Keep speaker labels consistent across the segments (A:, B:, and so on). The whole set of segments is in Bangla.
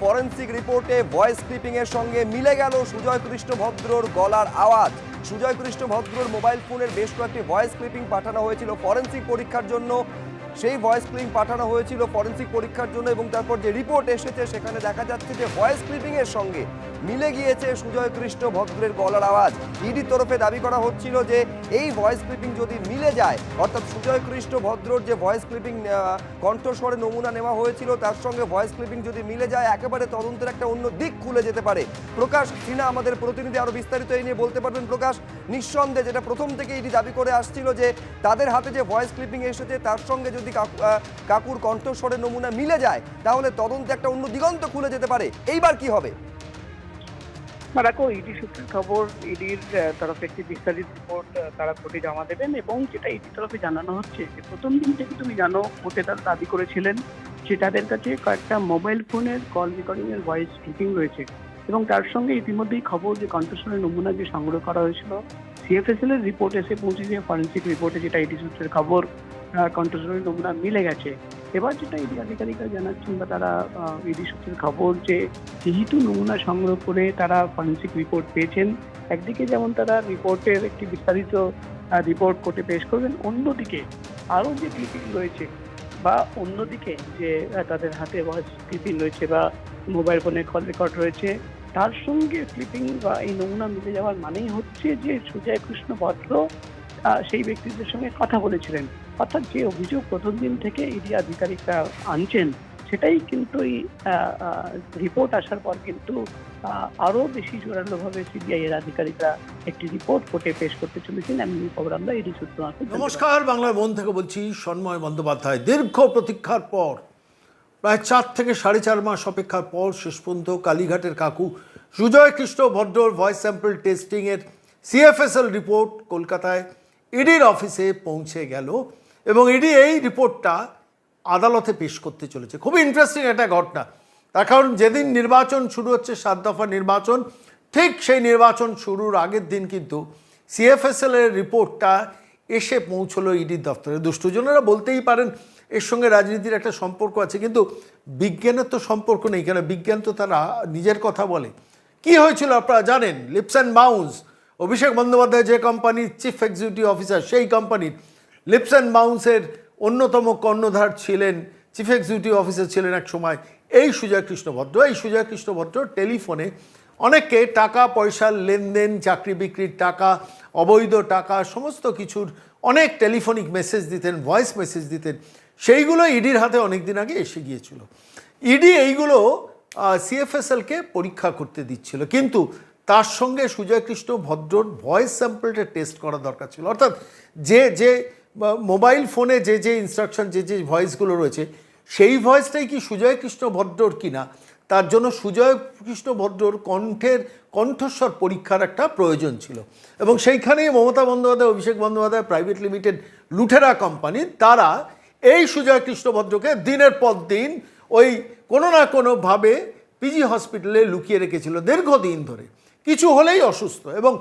A: ফরেন্সিক রিপোর্টে ভয়েস ক্লিপিং এর সঙ্গে মিলে গেল সুজয় কৃষ্ণ ভদ্রর গলার আওয়াজ। সুজয় কৃষ্ণ ভদ্রর মোবাইল ফোনের বেশ কয়েকটি ভয়েস ক্লিপিং পাঠানো হয়েছিল ফরেন্সিক পরীক্ষার জন্য। সেই ভয়েস ক্লিপিং পাঠানো হয়েছিল ফরেন্সিক পরীক্ষার জন্য এবং তারপর যে রিপোর্ট এসেছে সেখানে দেখা যাচ্ছে যে ভয়েস ক্লিপিং এর সঙ্গে মিলে গিয়েছে সুজয় কৃষ্ণ ভদ্রের গলার আওয়াজ। ইডির তরফে দাবি করা হচ্ছিল যে এই ভয়েস ক্লিপিং যদি মিলে যায়, অর্থাৎ সুজয় কৃষ্ণ ভদ্রর যে ভয়েস ক্লিপিং কণ্ঠস্বরে নমুনা নেওয়া হয়েছিল, তার সঙ্গে ভয়েস ক্লিপিং যদি মিলে যায়, একেবারে তদন্তের একটা অন্য দিক খুলে যেতে পারে। প্রকাশ সিনহা আমাদের প্রতিনিধি আরও বিস্তারিত এই নিয়ে বলতে পারবেন। প্রকাশ, নিঃসন্দেহে যেটা প্রথম থেকে ইডি দাবি করে আসছিল যে তাদের হাতে যে ভয়েস ক্লিপিং এসেছে, তার সঙ্গে যদি কাকুর কণ্ঠস্বরের নমুনা মিলে যায়, তাহলে তদন্তে একটা অন্য দিগন্ত খুলে যেতে পারে। এইবার কি হবে?
B: দেখো ইডি সূত্রের খবর ইডির তরফে একটি বিস্তারিত রিপোর্ট তারা কোর্টে জমা দেবেন এবং যেটা ইডির তরফে জানানো হচ্ছে যে, প্রথম দিন থেকে তুমি জানো কোর্টে তারা দাবি করেছিলেন যে তাদের কাছে কয়েকটা মোবাইল ফোনের কল রেকর্ডিং এর ভয়েস ক্লিপিং রয়েছে এবং তার সঙ্গে ইতিমধ্যেই খবর যে কণ্ঠস্বরের নমুনা যে সংগ্রহ করা হয়েছিল সিএফএসএল এর রিপোর্ট এসে পৌঁছেছে ফরেন্সিক রিপোর্টে যেটা ইডি সূত্রের খবর কণ্ঠস্বরের নমুনা মিলে গেছে। এবার যেটা ইডি আধিকারিকরা জানাচ্ছেন বা তারা ইডি সূত্রের খবর যে যেহেতু নমুনা সংগ্রহ করে তারা ফরেন্সিক রিপোর্ট পেয়েছেন, একদিকে যেমন তারা রিপোর্টের একটি বিস্তারিত রিপোর্ট কোর্টে পেশ করবেন, অন্যদিকে আরও যে ক্লিপিং রয়েছে বা অন্যদিকে যে তাদের হাতে ভয়েস ক্লিপিং রয়েছে বা মোবাইল ফোনে কল রেকর্ড রয়েছে, তার সঙ্গে ক্লিপিং বা এই নমুনা মিলে যাওয়ার মানেই হচ্ছে যে সুজয় কৃষ্ণ ভদ্র সেই ব্যক্তিদের সঙ্গে কথা বলেছিলেন। অর্থাৎ যে অভিযোগ প্রথম দিন থেকে ইডি আধিকারিকরা আনছেন সেটাই কিন্তু এই রিপোর্ট আসার পর কিন্তু আহ, আরও বেশি জোরালোভাবে সিবিআই এর আধিকারিকরা একটি রিপোর্ট কোর্টে পেশ করতে চলেছেন। এমন খবর আমরা ইডি সূত্র
C: নমস্কার বাংলার মন থেকে বলছি সন্ময় বন্দ্যোপাধ্যায়। দীর্ঘ প্রতীক্ষার পর প্রায় চার থেকে সাড়ে চার মাস অপেক্ষার পর শেষ পর্যন্ত কালীঘাটের কাকু সুজয় কৃষ্ণ ভদ্রর ভয়েস স্যাম্পল টেস্টিংয়ের সিএফএসএল রিপোর্ট কলকাতায় ইডির অফিসে পৌঁছে গেল। এবং ইডি এই রিপোর্টটা আদালতে পেশ করতে চলেছে। খুবই ইন্টারেস্টিং একটা ঘটনা। তার কারণ যেদিন নির্বাচন শুরু হচ্ছে, সাত দফা নির্বাচন, ঠিক সেই নির্বাচন শুরুর আগের দিন কিন্তু সিএফএসএল এর রিপোর্টটা এসে পৌঁছলো ইডির দপ্তরে দুষ্টজনেরা বলতেই পারেন, এর সঙ্গে রাজনীতির একটা সম্পর্ক আছে, কিন্তু বিজ্ঞানের তো সম্পর্ক নেই, কেন বিজ্ঞান তো তারা নিজের কথা বলে। কি হয়েছিল আপনারা জানেন? Leaps and bounds, Abhishek Bandyopadhyay যে কোম্পানির চিফ এক্সিকিউটিভ অফিসার সেই কোম্পানির লিপস অ্যান্ড বাউন্সের অন্যতম কর্ণধার ছিলেন চিফ এক্সিকিউটিভ অফিসার ছিলেন এক সময় এই সুজয় কৃষ্ণ ভদ্র এই সুজয় কৃষ্ণ ভদ্র টেলিফোনে অনেককে টাকা পয়সার লেনদেন, চাকরি বিক্রির টাকা, অবৈধ টাকা, সমস্ত কিছুর অনেক টেলিফোনিক মেসেজ দিতেন, ভয়েস মেসেজ দিতেন। সেইগুলো ইডির হাতে অনেক দিন আগে এসে গিয়েছিল। ইডি এইগুলো সিএফএসএলকে পরীক্ষা করতে দিচ্ছিল। কিন্তু তার সঙ্গে সুজয় কৃষ্ণ ভদ্রর ভয়েস স্যাম্পলটা টেস্ট করা দরকার ছিল। অর্থাৎ যে যে মোবাইল ফোনে যে যে ইনস্ট্রাকশন যে যে ভয়েসগুলো রয়েছে, সেই ভয়েসটাই কি সুজয় কৃষ্ণ ভদ্রর কিনা? তার জন্য সুজয় কৃষ্ণ ভদ্রর কণ্ঠের কণ্ঠস্বর পরীক্ষার একটা প্রয়োজন ছিল। এবং সেইখানেই মমতা বন্দ্যোপাধ্যায়, অভিষেক বন্দ্যোপাধ্যায় প্রাইভেট লিমিটেড লুঠেরা কোম্পানি তারা এই সুজয় কৃষ্ণ ভদ্রকে দিনের পর দিন ওই কোনো না কোনোভাবে পিজি হসপিটালে লুকিয়ে রেখেছিল দীর্ঘদিন ধরে। কিছু হলেই অসুস্থ এবং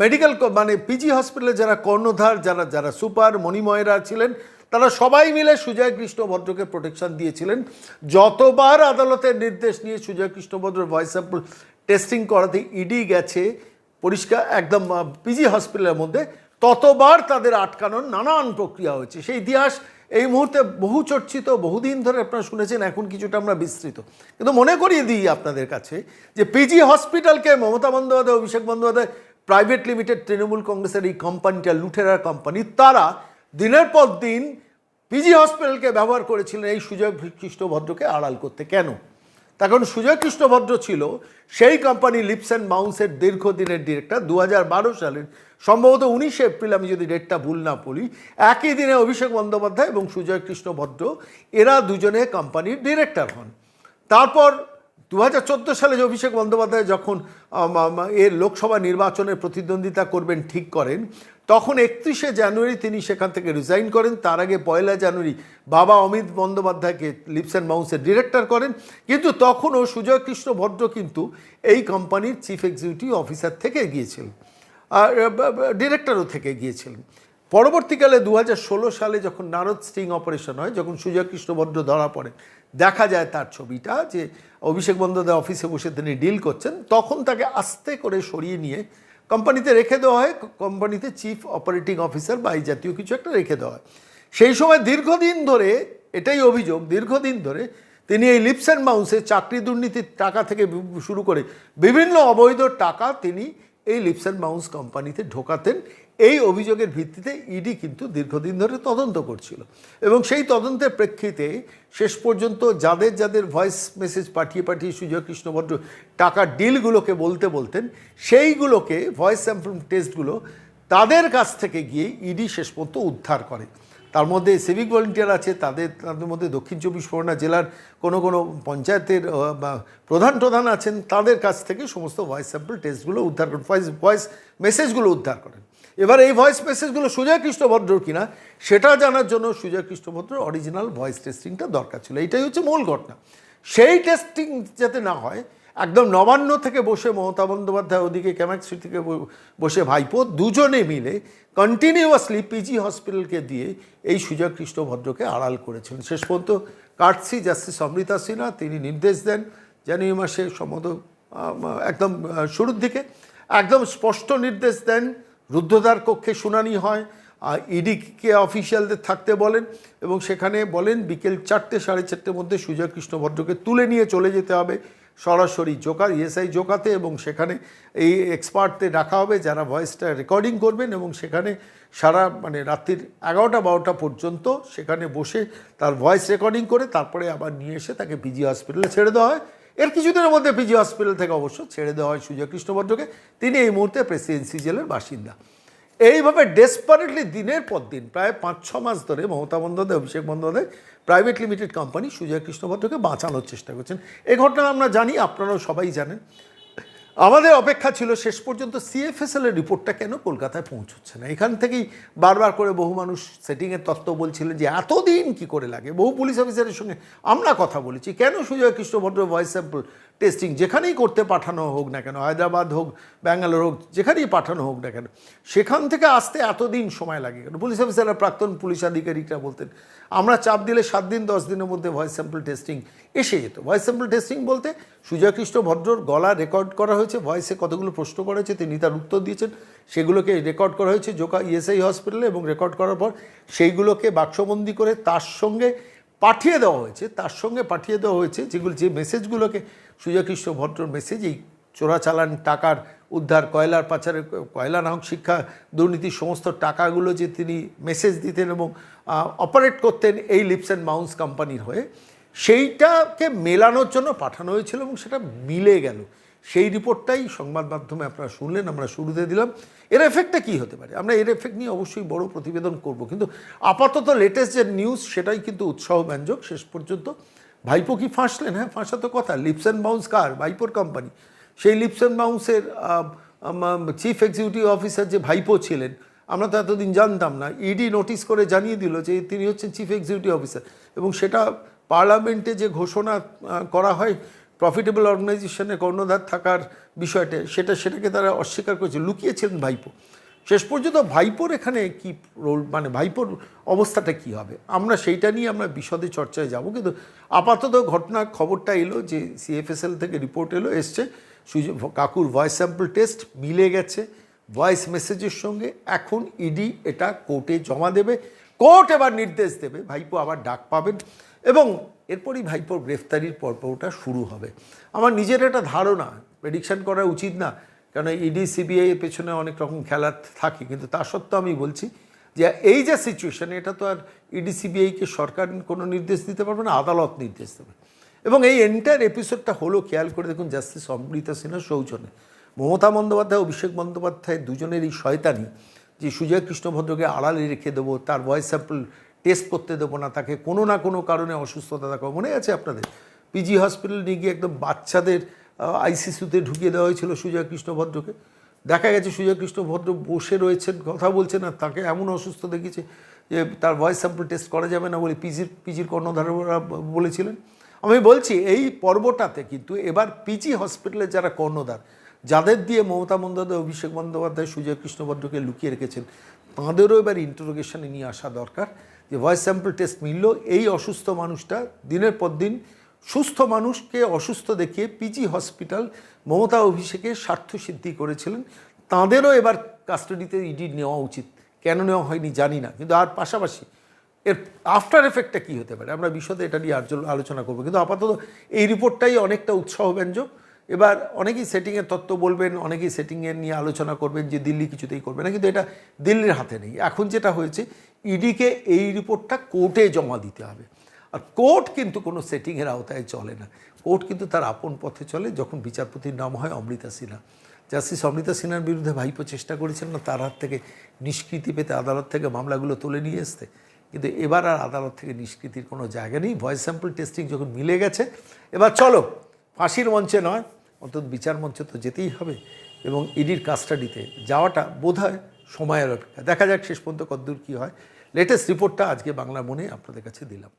C: মেডিকেল মানে পিজি হসপিটালে যারা কর্ণধার, যারা যারা সুপার, মণিময়রা ছিলেন, তারা সবাই মিলে সুজয় কৃষ্ণ প্রোটেকশন দিয়েছিলেন। যতবার আদালতের নির্দেশ নিয়ে Sujay Krishna Bhadra voice sample testing করাতে ইডি গেছে, পরিষ্কার একদম পিজি হসপিটালের মধ্যে, ততবার তাদের আটকানোর নানান প্রক্রিয়া হয়েছে। সেই ইতিহাস এই মুহূর্তে বহু চর্চিত বহুদিন ধরে আপনারা শুনেছেন, এখন কিছুটা আমরা বিস্তৃত। কিন্তু মনে করিয়ে দিই আপনাদের কাছে যে পিজি হসপিটালকে মমতা বন্দ্যোপাধ্যায়, অভিষেক বন্দ্যোপাধ্যায় প্রাইভেট লিমিটেড তৃণমূল কংগ্রেসের এই কোম্পানিটা লুঠেরার কোম্পানি তারা দিনের পর দিন পিজি হসপিটালকে ব্যবহার করেছিলেন এই সুজয় কৃষ্ণ ভদ্রকে আড়াল করতে। কেন? তার কারণ সুজয় কৃষ্ণ ভদ্র ছিল সেই কোম্পানি লিপস অ্যান্ড মাউন্সের দীর্ঘদিনের ডিরেক্টর দু হাজার বারো সালের, সম্ভবত উনিশে এপ্রিল আমি যদি ডেটটা ভুল না পড়ি একই দিনে অভিষেক বন্দ্যোপাধ্যায় এবং সুজয় কৃষ্ণ ভদ্র এরা দুজনে কোম্পানির ডিরেক্টর হন। তারপর দু হাজার চোদ্দ সালে যে অভিষেক বন্দ্যোপাধ্যায় যখন এর লোকসভা নির্বাচনে প্রতিদ্বন্দ্বিতা করবেন, ঠিক করেন, তখন একত্রিশে জানুয়ারি তিনি সেখান থেকে রিজাইন করেন। তার আগে পয়লা জানুয়ারি বাবা অমিত বন্দ্যোপাধ্যায়কে লিপস অ্যান্ড মাউন্সের ডিরেক্টর করেন। কিন্তু তখনও সুজয় কৃষ্ণ ভদ্র কিন্তু এই কোম্পানির চিফ এক্সিকিউটিভ অফিসার থেকে গিয়েছিলেন। আর ডিরেক্টরও থেকে গিয়েছিলেন। পরবর্তীকালে দু হাজার ষোলো সালে যখন নারদ স্টিং অপারেশন হয়, যখন সুজয় কৃষ্ণ ভদ্র ধরা পড়ে, দেখা যায় তার ছবিটা যে অভিষেক বন্দ্যোপাধ্যায় অফিসে বসে তিনি ডিল করছেন, তখন তাকে আস্তে করে সরিয়ে নিয়ে কোম্পানিতে রেখে দেওয়া হয়। কোম্পানিতে চিফ অপারেটিং অফিসার বা এই জাতীয় কিছু একটা রেখে দেওয়া হয়। সেই সময় দীর্ঘদিন ধরে, এটাই অভিযোগ, দীর্ঘদিন ধরে তিনি এই লিপস অ্যান্ড মাউন্সে চাকরি দুর্নীতির টাকা থেকে শুরু করে বিভিন্ন অবৈধ টাকা তিনি এই লিপস অ্যান্ড মাউন্স কোম্পানিতে ঢোকাতেন। এই অভিযোগের ভিত্তিতে ইডি কিন্তু দীর্ঘদিন ধরে তদন্ত করছিল। এবং সেই তদন্তের প্রেক্ষিতে শেষ পর্যন্ত যাদের যাদের ভয়েস মেসেজ পাঠিয়ে পাঠিয়ে সুজয় কৃষ্ণভদ্র টাকার ডিলগুলোকে বলতে বলতেন, সেইগুলোকে ভয়েস স্যাম্পল টেস্টগুলো তাদের কাছ থেকে গিয়ে ইডি শেষ পর্যন্ত উদ্ধার করে। তার মধ্যে সিভিক ভলেন্টিয়ার আছে, তাদের তাদের মধ্যে দক্ষিণ চব্বিশ পরগনা জেলার কোনো কোনো পঞ্চায়েতের প্রধান প্রধান আছেন, তাদের কাছ থেকে সমস্ত ভয়েস স্যাম্পল টেস্টগুলো উদ্ধার করেন ভয়েস ভয়েস মেসেজগুলো উদ্ধার করেন। এবার এই ভয়েস মেসেজগুলো সুজয় কৃষ্ণভদ্রর কিনা, সেটা জানার জন্য সুজয় কৃষ্ণভদ্র অরিজিনাল ভয়েস টেস্টিংটা দরকার ছিল। এটাই হচ্ছে মূল ঘটনা। সেই টেস্টিং যাতে না হয়, একদম নবান্ন থেকে বসে মমতা বন্দ্যোপাধ্যায় ওদিকে ক্যামাক্সি থেকে বসে ভাইপো দুজনে মিলে কন্টিনিউয়াসলি পিজি হসপিটালকে দিয়ে এই সুজয় কৃষ্ণভদ্রকে আড়াল করেছিলেন। শেষ পর্যন্ত কাটসি জাস্টিস অমৃতা সিনহা, তিনি নির্দেশ দেন জানুয়ারি মাসে সম্ভবত একদম শুরুর দিকে। একদম স্পষ্ট নির্দেশ দেন রুদ্ধদ্বার কক্ষে শুনানি হয়, আর ইডিকে অফিসিয়ালদের থাকতে বলেন এবং সেখানে বলেন বিকেল চারটে সাড়ে চারটের মধ্যে সুজয় কৃষ্ণভদ্রকে তুলে নিয়ে চলে যেতে হবে সরাসরি জোকা ইএসআই জোকাতে এবং সেখানে এই এক্সপার্টদের ডাকা হবে যারা ভয়েসটা রেকর্ডিং করবেন এবং সেখানে সারা মানে রাত্রির এগারোটা বারোটা পর্যন্ত সেখানে বসে তার ভয়েস রেকর্ডিং করে তারপরে আবার নিয়ে এসে তাকে পিজি হসপিটালে ছেড়ে দেওয়া হয়। এর কিছুদিনের মধ্যে পিজি হসপিটাল থেকে অবশ্য ছেড়ে দেওয়া হয় সুজয় কৃষ্ণভদ্রকে তিনি এই মুহূর্তে প্রেসিডেন্সি জেলের বাসিন্দা। এইভাবে ডেসপারেটলি দিনের পর দিন, প্রায় পাঁচ ছ মাস ধরে Mamata Bandyopadhyay, Abhishek Bandyopadhyay private limited company Sujoy কৃষ্ণভদ্রকে বাঁচানোর চেষ্টা করছেন। এই ঘটনা আমরা জানি, আপনারাও সবাই জানেন। আমাদের অপেক্ষা ছিল শেষ পর্যন্ত সিএফএসএল এর রিপোর্টটা কেন কলকাতায় পৌঁছচ্ছে না? এখান থেকেই বারবার করে বহু মানুষ সেটিংয়ের তত্ত্ব বলছিলেন যে এতদিন কি করে লাগে? বহু পুলিশ অফিসারের সঙ্গে আমরা কথা বলেছি। কেন Sujoy Krishnabhadra voice sample testing যেখানেই করতে পাঠানো হোক না কেন, হায়দ্রাবাদ হোক, ব্যাঙ্গালোর হোক, যেখানেই পাঠানো হোক না কেন, সেখান থেকে আসতে এতদিন সময় লাগে কেন? পুলিশ অফিসাররা প্রাক্তন পুলিশ আধিকারিকরা বলতেন, আমরা চাপ দিলে সাত দিন, দশ দিনের মধ্যে ভয়েস স্যাম্পল টেস্টিং এসে যেত। ভয়েস স্যাম্পল টেস্টিং বলতে সুজয় কৃষ্ণ ভদ্রর গলা রেকর্ড করা হয়েছে ভয়েসে কতগুলো প্রশ্ন করা হয়েছে, তিনি তার উত্তর দিয়েছেন, সেগুলোকে রেকর্ড করা হয়েছে জোকা ইএসআই হসপিটালে এবং রেকর্ড করার পর সেইগুলোকে বাক্সবন্দি করে তার সঙ্গে পাঠিয়ে দেওয়া হয়েছে, তার সঙ্গে পাঠিয়ে দেওয়া হয়েছে যেগুলো, যে মেসেজগুলোকে সুজয় কৃষ্ণ ভদ্রর মেসেজ এই চোরাচালান টাকার উদ্ধার, কয়লার পাচারের কয়লা না হোক শিক্ষা দুর্নীতির সমস্ত টাকাগুলো যে তিনি মেসেজ দিতেন এবং অপারেট করতেন এই লিপস অ্যান্ড মাউন্স কোম্পানির হয়ে, সেইটাকে মেলানোর জন্য পাঠানো হয়েছিল এবং সেটা মিলে গেল। সেই রিপোর্টটাই সংবাদ মাধ্যমে আপনারা শুনলেন, আমরা শুরুতে দিলাম। এর এফেক্টটা কী হতে পারে? আমরা এর এফেক্ট নিয়ে অবশ্যই বড় প্রতিবেদন করব। কিন্তু আপাতত লেটেস্ট যে নিউজ সেটাই কিন্তু উৎসাহব্যঞ্জক। শেষ পর্যন্ত ভাইপো কি ফাঁসলেন? হ্যাঁ ফাঁসা তো কথা। লিপস অ্যান্ড বাউন্স কার? ভাইপোর কোম্পানি সেই লিপস অ্যান্ড বাউন্সের চিফ এক্সিকিউটিভ অফিসার যে ভাইপো ছিলেন, আমরা তো এতদিন জানতাম না। ইডি নোটিশ করে জানিয়ে দিল যে তিনি হচ্ছেন চিফ এক্সিকিউটিভ অফিসার এবং সেটা পার্লামেন্টে যে ঘোষণা করা হয় প্রফিটেবল অর্গানাইজেশনে কর্ণধার থাকার বিষয়টা, সেটা, সেটাকে তারা অস্বীকার করেছে। লুকিয়েছিলেন ভাইপো। শেষ পর্যন্ত ভাইপোর এখানে কি রোল মানে ভাইপোর অবস্থাটা কি হবে? আমরা সেইটা নিয়ে আমরা বিশদে চর্চায় যাব, কিন্তু আপাতত ঘটনা খবরটা এলো যে সিএফএসএল থেকে রিপোর্ট এলো, এসছে। কাকুর ভয়েস স্যাম্পল টেস্ট মিলে গেছে ভয়েস মেসেজের সঙ্গে। এখন ইডি এটা কোর্টে জমা দেবে। কোর্ট এবার নির্দেশ দেবে। ভাইপো আবার ডাক পাবেন। এবং এরপরই ভাইপোর গ্রেফতারির পর্বটা শুরু হবে। আমার নিজের একটা ধারণা প্রেডিকশন করা উচিত না কারণ ইডি সিবিআই এর পেছনে অনেক রকম খেলা থাকে, কিন্তু তা সত্ত্বেও আমি বলছি যে এই যে সিচুয়েশন এটা তো আর ইডি সিবিআইকে সরকার কোনো নির্দেশ দিতে পারবে না, আদালত নির্দেশ দেবে। এবং এই এন্টায়ার এপিসোডটা হলো, খেয়াল করে দেখুন জাস্টিস অমৃতা সিনহার সৌজন্যে। মমতা বন্দ্যোপাধ্যায়, অভিষেক বন্দ্যোপাধ্যায় দুজনের এই শয়তানি, যে সুজয় কৃষ্ণভদ্রকে আড়ালে রেখে দেবো, তার ভয়েস স্যাম্পল টেস্ট করতে দেবো না, তাকে কোনো না কোনো কারণে অসুস্থতা দেখাবো। মনে আছে আপনাদের? পিজি হসপিটাল নিয়ে গিয়ে একদম বাচ্চাদের আইসিসিউতে ঢুকিয়ে দেওয়া হয়েছিল সুজয় কৃষ্ণ ভদ্রকে। দেখা গেছে সুজয় কৃষ্ণ ভদ্র বসে রয়েছেন, কথা বলছেন আর তাকে এমন অসুস্থ দেখিয়েছে যে তার ভয়েস স্যাম্পল টেস্ট করা যাবে না বলে পিজির পিজির কর্ণধাররা বলেছিলেন। আমি বলছি, এই পর্বটাতে কিন্তু এবার পিজি হসপিটালের যারা কর্ণধার, যাদের দিয়ে মমতা বন্দ্যোপাধ্যায়, অভিষেক বন্দ্যোপাধ্যায় সুজয় কৃষ্ণ ভদ্রকে লুকিয়ে রেখেছেন, তাঁদেরও এবার ইন্টারোগেশনে নিয়ে আসা দরকার। যে ভয়েস স্যাম্পল টেস্ট মিলল, এই অসুস্থ মানুষটা দিনের পর দিন সুস্থ মানুষকে অসুস্থ দেখিয়ে পিজি হসপিটাল মমতা অভিষেকে স্বার্থসিদ্ধি করেছিলেন। তাঁদেরও এবার কাস্টাডিতে ইডি নেওয়া উচিত। কেন নেওয়া হয়নি জানি না। কিন্তু আর পাশাপাশি এর আফটার এফেক্টটা কী হতে পারে? আমরা বিশদে এটা নিয়ে আলোচনা করব। কিন্তু আপাতত এই রিপোর্টটাই অনেকটা উৎসাহব্যঞ্জক। এবার অনেকেই সেটিংয়ের তত্ত্ব বলবেন, অনেকেই সেটিংয়ের নিয়ে আলোচনা করবেন যে দিল্লি কিছুতেই করবে না, কিন্তু এটা দিল্লির হাতে নেই। এখন যেটা হয়েছে ইডিকে এই রিপোর্টটা কোর্টে জমা দিতে হবে। আর কোর্ট কিন্তু কোনো সেটিংয়ের আওতায় চলে না। কোর্ট কিন্তু তার আপন পথে চলে, যখন বিচারপতির নাম হয় অমৃতা সিনহা। জাস্টিস অমৃতা সিনহার বিরুদ্ধে ভাইপো চেষ্টা করেছেন না, তার হাত থেকে নিষ্কৃতি পেতে আদালত থেকে মামলাগুলো তুলে নিয়ে আসতে কিন্তু এবার আর আদালত থেকে নিষ্কৃতির কোনো জায়গা নেই। ভয়েস স্যাম্পল টেস্টিং যখন মিলে গেছে, এবার চলো, ফাঁসির মঞ্চে নয় অন্তত বিচার মঞ্চে তো যেতেই হবে এবং ইডির কাস্টাডিতে যাওয়াটা বোধ হয় সময়ের অপেক্ষা। দেখা যাক শেষ পর্যন্ত কতদূর কী হয়। লেটেস্ট রিপোর্টটা আজকে বাংলা মনে আপনাদের কাছে দিলাম।